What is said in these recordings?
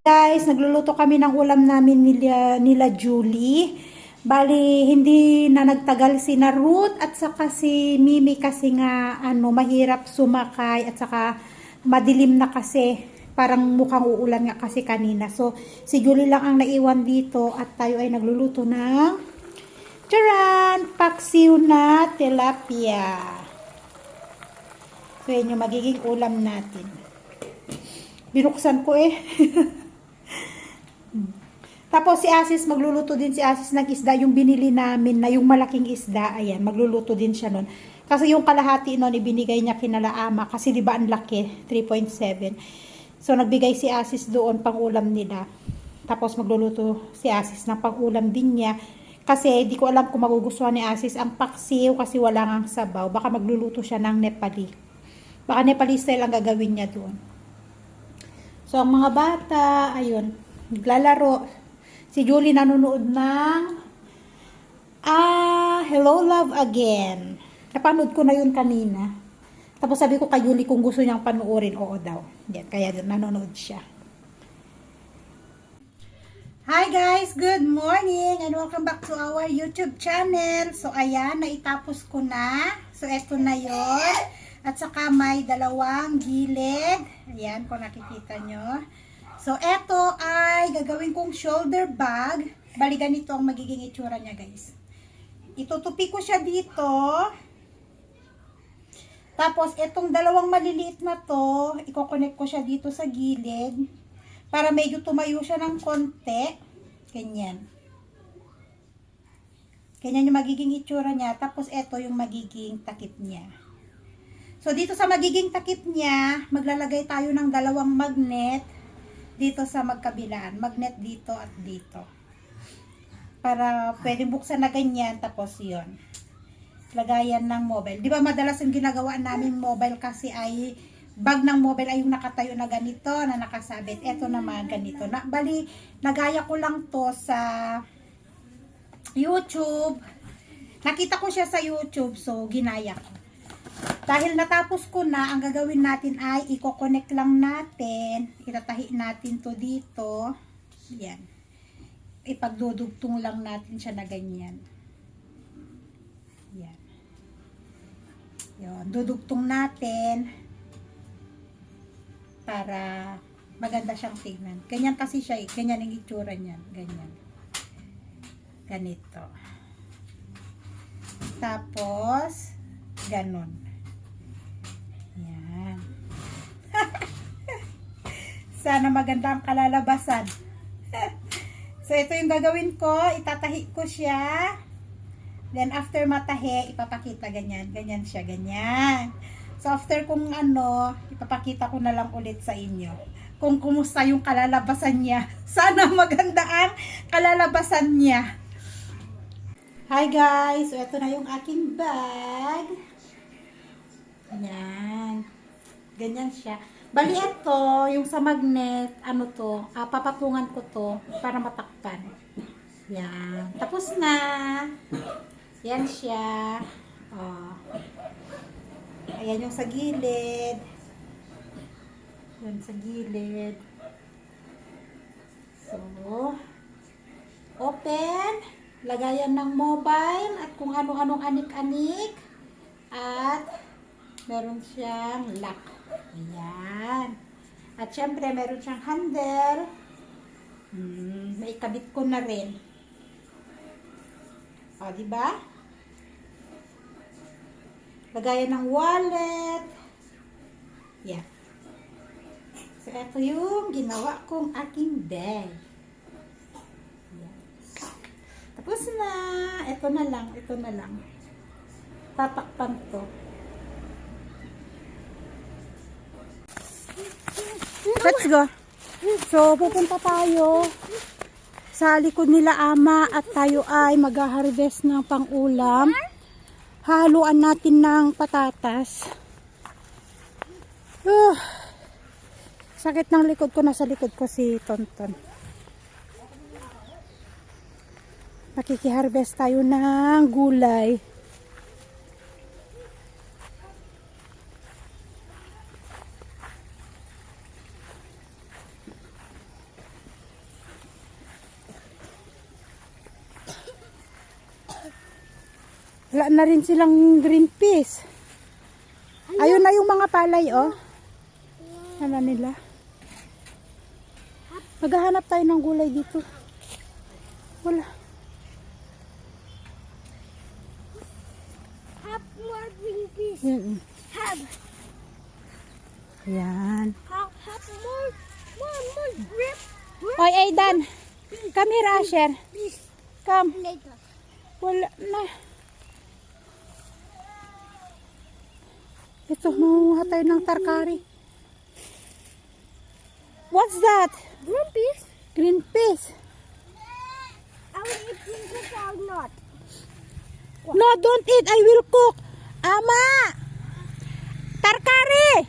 Guys, nagluluto kami ng ulam namin nila, nila Julie. Bali, hindi na nagtagal si na Ruth at saka si Mimi kasi nga ano, mahirap sumakay at saka madilim na kasi parang mukhang uulan nga kasi kanina. So, si Julie lang ang naiwan dito at tayo ay nagluluto ng Charan! Paksiw na tilapia. So, yan yung magiging ulam natin. Binuksan ko eh. Tapos si Asis, magluluto din si Asis ng isda, yung binili namin na yung malaking isda, ayan, magluluto din siya nun. Kasi yung kalahati nun, ibinigay niya kinala ama, kasi di ba ang laki, 3.7. So, nagbigay si Asis doon pang ulam nila. Tapos magluluto si Asis ng pang ulam din niya. Kasi di ko alam kung magugustuhan ni Asis ang paksiw kasi wala ngang sabaw. Baka magluluto siya ng Nepali. Baka Nepali style ang gagawin niya doon. So, ang mga bata, ayun, naglalaro. Si Julie nanonood ng Ah, Hello Love Again. Napanood ko na yun kanina. Tapos sabi ko kay Julie kung gusto niyang panuorin, oo daw. Yan, kaya nanonood siya. Hi guys! Good morning and welcome back to our YouTube channel. So ayan, naitapos ko na. So eto na yon At saka may dalawang gilid. Ayan, kung nakikita nyo. So eto gagawin kong shoulder bag. Bali ganito ang magiging itsura niya guys. Itutupi ko siya dito. Tapos etong dalawang maliliit na to, iko-connect ko siya dito sa gilid para medyo tumayo siya ng konti. Ganyan. Ganyan yung magiging itsura niya. Tapos ito yung magiging takip niya. So, dito sa magiging takip niya, maglalagay tayo ng dalawang magnet dito sa magkabilaan. Magnet dito at dito. Para pwedeng buksan na ganyan. Tapos yon Lagayan ng mobile. Di ba madalas yung ginagawa namin mobile kasi ay bag ng mobile ay yung nakatayo na ganito, na nakasabit. Ito naman, ganito. Na, bali, nagaya ko lang to sa YouTube. Nakita ko siya sa YouTube, so ginaya ko. Dahil natapos ko na, ang gagawin natin ay i-connect lang natin. Itatahi natin to dito. Yan. Ipagdudugtong lang natin siya na ganyan. Yan. Yun. Dudugtong natin para maganda siyang tignan. Ganyan kasi siya, eh. ganyan ang itsura niyan, ganyan. Ganito. Tapos, ganon. Yan. Sana maganda ang kalalabasan. so, ito yung gagawin ko. Itatahi ko siya. Then, after matahi, ipapakita ganyan. Ganyan siya, ganyan. So, after kung ano, ipapakita ko na lang ulit sa inyo. Kung kumusta yung kalalabasan niya. Sana maganda ang kalalabasan niya. Hi guys! So, ito na yung aking bag. Yan. Ganyan siya. Bali ito, yung sa magnet, ano to, ah, papatungan ko to para matakpan. Yan. Tapos na. Yan siya. Oh. Ayan yung sa gilid. Yan sa gilid. So, open. Lagayan ng mobile at kung ano-anong anik-anik. At meron siyang lock. Ayan. At syempre, meron siyang handle. Hmm, may kabit ko na rin. O, di ba? Lagayan ng wallet. Yan. So, ito yung ginawa kong aking bag. Yan. Tapos na. Ito na lang. Ito na lang. Tatakpan to. Let's go. So, pupunta tayo sa likod nila ama at tayo ay mag-harvest ng pang-ulam. Haluan natin ng patatas. Uh, sakit ng likod ko. Nasa likod ko si Tonton. Makikiharvest tayo ng gulay. Wala na rin silang green peas. Ayun na yung mga palay, oh. Ano nila? Maghahanap tayo ng gulay dito. Wala. Have more green peas. Mm-mm. Have, Ayan. have, have more, more, more grip. Oy, Aidan. Come here, Asher. Come. later. Wala na. Ito, mangunguha tayo ng tarkari. What's that? Green peas? Green peas. I will eat green peas or not. No, don't eat. I will cook. Ama! Tarkari!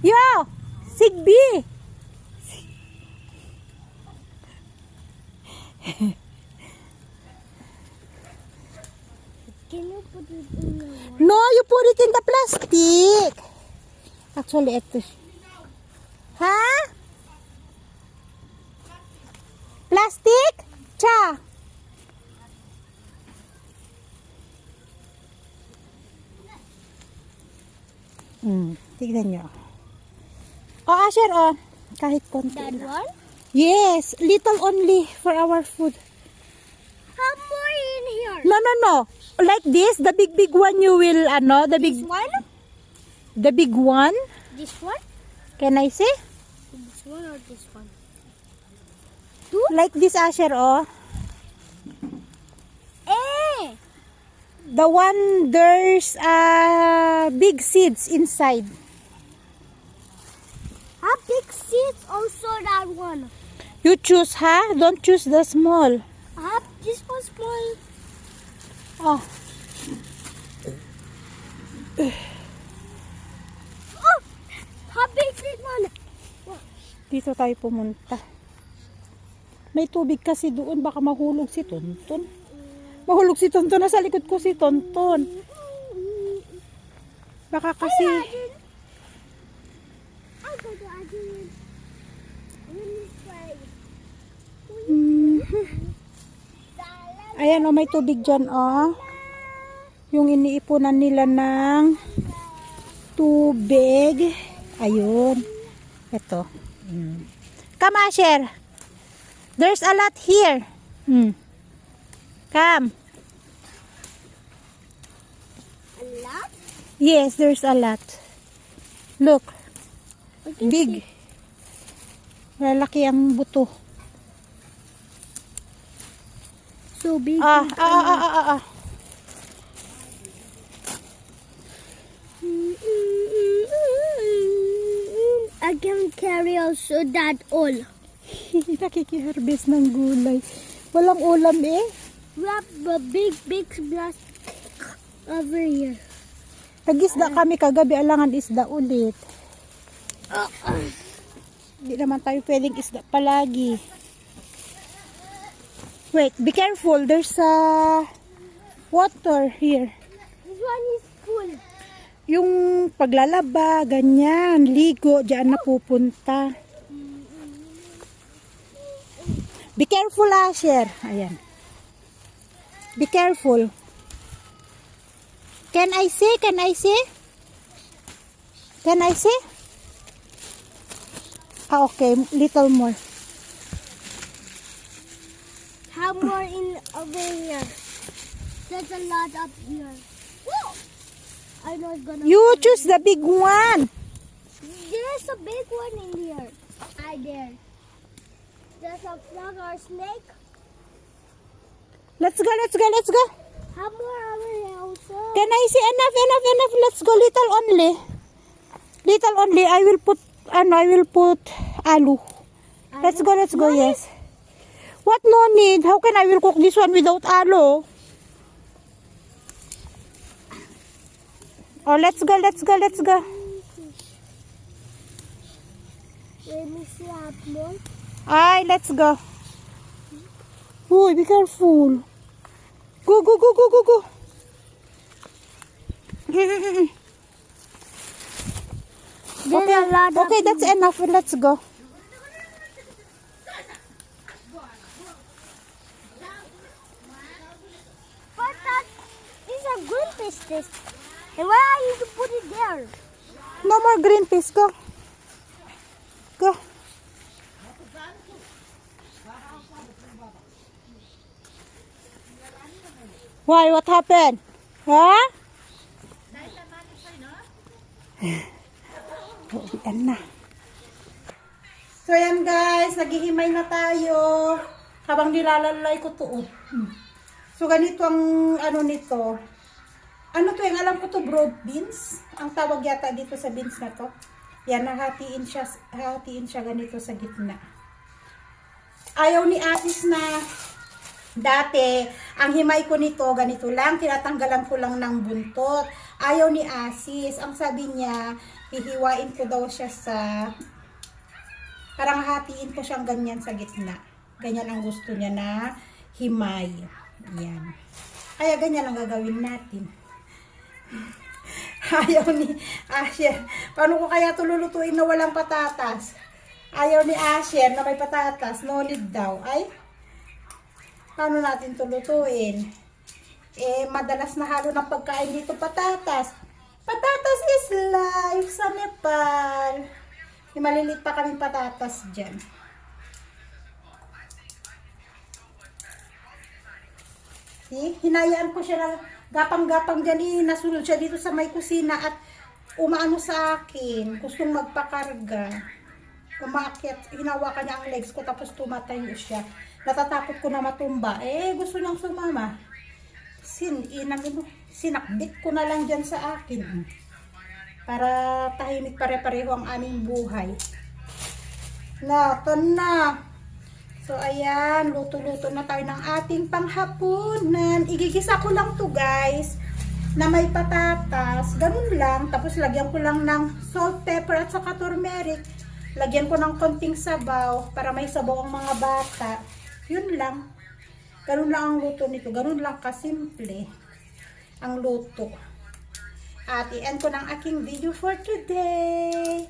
Yo! Sigbi! Can you put it in your water? No, you put it in the plastic. Actually, ito. Ha? Plastic? Cha. Hmm, tignan nyo. Oh, Asher, oh. Kahit konti. That one? Yes, little only for our food. No, no, no. Like this, the big, big one you will, ano, the This big, one? the big one. This one? Can I say? This one or this one? Like this, Asher, oh. Eh! The one, there's uh, big seeds inside. Have big seeds also that one. You choose, ha? Don't choose the small. Have this one small. Oh, Oh! How big this one? dito tayo pumunta. May tubig kasi doon, baka mahulog si Tonton. Mahulog si Tonton, nasa likod ko si Tonton. Baka kasi, I go to Adrian. Let me try. Mhm. Ayan oh, may tubig dyan, oh. Yung iniipunan nila ng tubig. Ayun. Ito. Mm. Come, Asher. There's a lot here. Hmm. Come. A lot? Yes, there's a lot. Look. Big. Lalaki ang buto. So big. Ah, ah, ah, ah, ah, ah. I can carry also that all. Nakikiharbis ng gulay. Walang ulam eh. Wrap the big, big plastic over here. Nag-isda kami kagabi, alangan isda ulit. Hindi naman tayo pwedeng isda palagi. Wait, be careful. There's a water here. This one is full. Yung paglalaba, ganyan, ligo, diyan na pupunta. Be careful, Asher. Ayan. Be careful. Can I see? Can I see? Can I see? Ah, okay. Little more. More in over here? There's a lot up here. Whoa! I know it's gonna. You choose the big one. There's a big one in here. I dare. There's a frog or snake. Let's go, let's go, let's go. How more over here also? Can I see? Enough, enough, enough. Let's go. Little only. Little only. I will put, ano, I will put alu. Let's go, let's go, yes. What no need? How can I will cook this one without alo? Oh, let's go, let's go, let's go. Let me see more. Ay, let's go. Uy, be careful. Go, go, go, go, go, go. Okay, of that's enough. Let's go. But the green pieces. And why are you to put it there? No more green peas. Go. Go. Why? What happened? Ha? Uwian na. So yan guys, naghihimay na tayo. Habang nilalalay ko to. oh. Hmm. So ganito ang ano nito. Ano to yung alam ko to broad beans. Ang tawag yata dito sa beans na to. Yan, nahatiin siya, hahatiin siya ganito sa gitna. Ayaw ni Asis na dati, ang himay ko nito, ganito lang, tinatanggalan ko lang ng buntot. Ayaw ni Asis, ang sabi niya, hihiwain ko daw siya sa, parang hatiin ko siyang ganyan sa gitna. Ganyan ang gusto niya na himay. Yan. Kaya ganyan ang gagawin natin. Ayaw ni Asher. Paano ko kaya tululutuin na walang patatas? Ayaw ni Asher na may patatas. No need daw. Ay, paano natin tulutuin? Eh, madalas na halo ng pagkain dito patatas. Patatas is life sa Nepal. May maliliit pa kaming patatas dyan. See? Hinayaan ko siya na gapang-gapang dyan eh. Nasunod siya dito sa may kusina at umaano sa akin. Gustong magpakarga. Umakyat. Hinawakan niya ang legs ko tapos tumatayo siya. Natatakot ko na matumba. Eh, gusto niyang sumama. Sin, inang ino, sinakbit ko na lang dyan sa akin. Para tahimik pare-pareho ang aming buhay. Na, na. So, ayan, luto-luto na tayo ng ating panghapunan. Igigisa ko lang to guys, na may patatas. Ganun lang. Tapos, lagyan ko lang ng salt, pepper, at saka turmeric. Lagyan ko ng konting sabaw para may sabaw ang mga bata. Yun lang. Ganun lang ang luto nito. Ganun lang kasimple ang luto. At i-end ko ng aking video for today.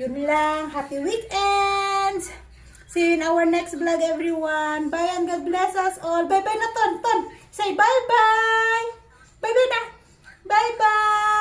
Yun lang. Happy weekends! See you in our next vlog, everyone. Bye and God bless us all. Bye-bye na, Ton. Ton, say bye-bye. Bye-bye na. Bye-bye.